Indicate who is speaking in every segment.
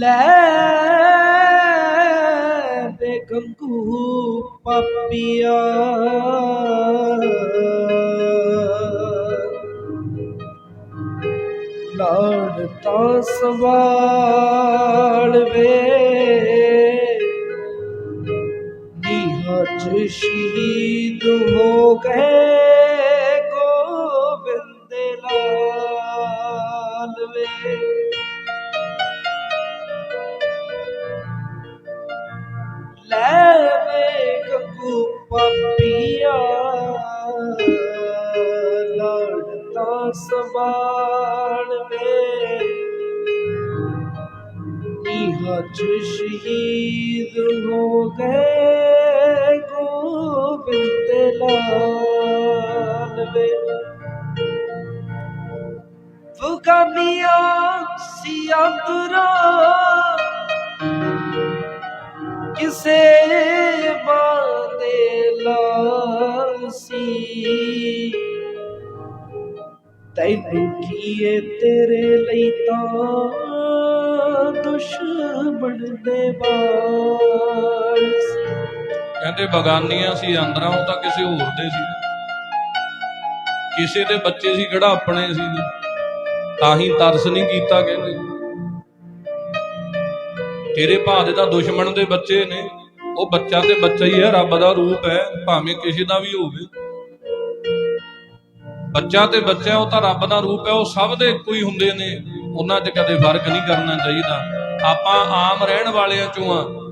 Speaker 1: ਲੈ ਦੇ ਗੰਗੂ ਪਾਪੀਆ। ਲਾੜ ਤਾਂ ਸਵਾਲ ਵੇ। ਨੀਹਾਂ ਚ ਸ਼ਹੀਦ ਹੋ ਗਏ ਗੋਬਿੰਦ ਲਾਲ ਵੇ। ਲੈ ਵੇ ਗੱਗੂ ਪਾਪੀਆ ਲੜਦਾ ਸਵਾਲ ਵੇ ਨੀਹਾਂ ਚ ਸ਼ਹੀਦ ਹੋ ਗਏ ਗੋਬਿੰਦ ਲਾਲ ਵੇ ਫੁਕਾਨੀਆਂ ਸੀ ਅੰਦਰਾਂ ਕਿਸੇ ਬਾਦੇ ਲਾਸੀ ਤੈਨੂੰ ਕੀਏ ਤੇਰੇ ਲਈ ਤਾਂ ਦੁਸ਼ਮਣ ਦੇ ਵਾਲ
Speaker 2: ਕਹਿੰਦੇ, ਬਗਾਨੀਆਂ ਸੀ ਅੰਦਰਾਂ ਉਹ ਤਾਂ ਕਿਸੇ ਹੋਰ ਦੇ ਸੀ। ਕਿਸੇ ਦੇ ਬੱਚੇ ਸੀ ਕਿਹੜਾ ਆਪਣੇ ਸੀ। ਤਾਂ ਹੀ ਤਰਸ ਨਹੀਂ ਕੀਤਾ, ਕਹਿੰਦੇ। ਤੇਰੇ ਭਾਅ ਦੇ ਤਾਂ ਦੁਸ਼ਮਣ ਦੇ ਬੱਚੇ ਨੇ। ਉਹ ਬੱਚਾ ਤੇ ਬੱਚਾ ਹੀ ਹੈ, ਰੱਬ ਦਾ ਰੂਪ ਹੈ, ਭਾਵੇਂ ਕਿਸੇ ਦਾ ਵੀ ਹੋਵੇ। ਬੱਚਾ ਤੇ ਬੱਚਾ, ਉਹ ਤਾਂ ਰੱਬ ਦਾ ਰੂਪ ਹੈ, ਉਹ ਸਭ ਦੇ ਇੱਕੋ ਹੀ ਹੁੰਦੇ ਨੇ। ਉਹਨਾਂ 'ਚ ਕਦੇ ਫ਼ਰਕ ਨਹੀਂ ਕਰਨਾ ਚਾਹੀਦਾ। ਆਪਾਂ ਆਮ ਰਹਿਣ ਵਾਲਿਆਂ ਚੋਂ ਆ।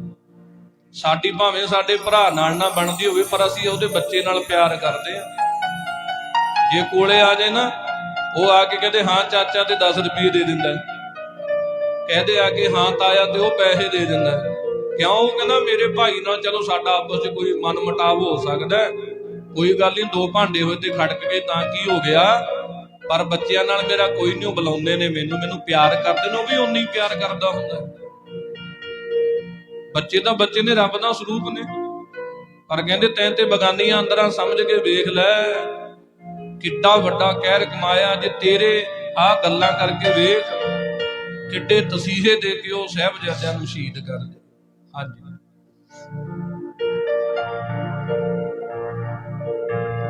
Speaker 2: ਸਾਡੀ ਭਾਵੇਂ ਸਾਡੇ ਭਰਾ ਨਾਲ ਨਾ ਬਣਦੀ ਹੋਵੇ, ਪਰ ਅਸੀਂ ਉਹਦੇ ਬੱਚੇ ਨਾਲ ਪਿਆਰ ਕਰਦੇ ਆ। ਜੇ ਕੋਲੇ ਆ ਜਾਏ ਨਾ, ਉਹ ਆ ਕੇ ਕਹਿੰਦੇ, ਹਾਂ, ਚਾਚਾ, ਤੇ 10 ਰੁਪਏ ਦੇ ਦਿੰਦਾ ਕਹਦੇ ਆ ਕੇ ਹਾਂ ਤਾਇਆ ਤੇ ਉਹ ਪੈਸੇ ਦੇ ਦਿੰਦਾ ਕਿਉਂ? ਉਹ ਕਹਿੰਦਾ, ਮੇਰੇ ਭਾਈ ਨਾਲ ਚਲੋ, ਸਾਡਾ ਆਪਸ ਵਿੱਚ ਕੋਈ ਮਨ ਮਟਾਵ ਹੋ ਸਕਦਾ ਕੋਈ ਗੱਲ ਨਹੀਂ, ਦੋ ਭਾਂਡੇ ਹੋਏ ਤੇ ਖੜਕ ਗਏ ਤਾਂ ਕੀ ਹੋ ਗਿਆ? ਪਰ ਬੱਚਿਆਂ ਨਾਲ ਮੇਰਾ ਕੋਈ ਨਹੀਂ ਬੁਲਾਉਂਦੇ ਨੇ ਮੈਨੂੰ ਮੈਨੂੰ ਪਿਆਰ ਕਰਦੇ ਨੇ, ਉਹ ਵੀ ਉਨੀ ਪਿਆਰ ਕਰਦਾ ਹੁੰਦਾ ਬੱਚੇ ਤਾਂ ਬੱਚੇ ਨੇ, ਰੱਬ ਦਾ ਸਰੂਪ ਨੇ। ਪਰ ਕਹਿੰਦੇ, ਤੈਂ ਤੇ ਬਗਾਨੀਆਂ ਅੰਦਰਾਂ ਸਮਝ ਕੇ ਵੇਖ ਲੈ, ਕਿੱਡਾ ਵੱਡਾ ਕਹਿਰ ਕਮਾਇਆ ਜੇ ਤੇਰੇ ਆ ਗੱਲਾਂ ਕਰਕੇ ਵੇਖ। ਚਿੱਟੇ ਤਸੀਹੇ ਦੇ ਕੇ ਉਹ ਸਹਿਬਜ਼ਾਦਿਆਂ ਨੂੰ ਸ਼ਹੀਦ ਕਰ ਦੇ ਹਾਂਜੀ।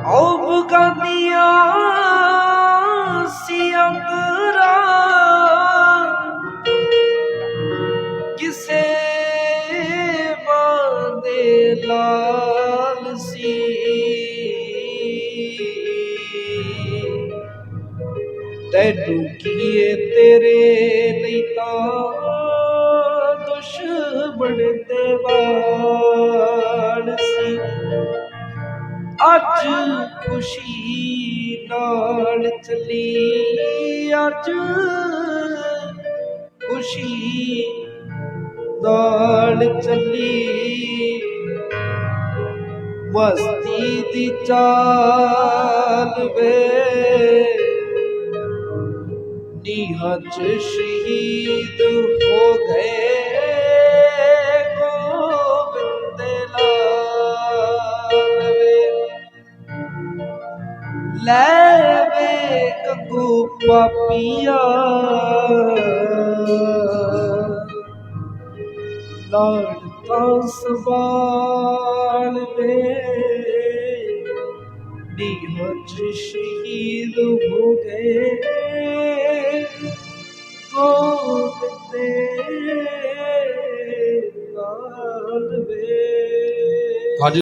Speaker 1: ਓ ਬਗਾਨੀਆਂ ਸੀ ਤੈਨੂੰ ਕੀਏ ਤੇਰੇ ਲਈ ਤਾਂ ਦੁਸ਼ਮਣ ਦੇ ਵਾਲ ਸੀ। ਅੱਜ ਖੁਸ਼ੀ ਨਾਲ ਚਲੀ, ਅੱਜ ਖੁਸ਼ੀ ਨਾਲ ਚੱਲੀ। ਮਸਤੀ ਦੀ ਚਾਲ ਵੇ ਨੀਹਾਂ ਚ ਸ਼ਹੀਦ ਹੋ ਗਏ ਗੋਬਿੰਦ ਲਾਲ। ਵੇ ਲੈ ਵੇ। ਕੰਗੂ ਪਾਪੀਆ ਲਾੜ ਤਾਂ ਸਵਾਲ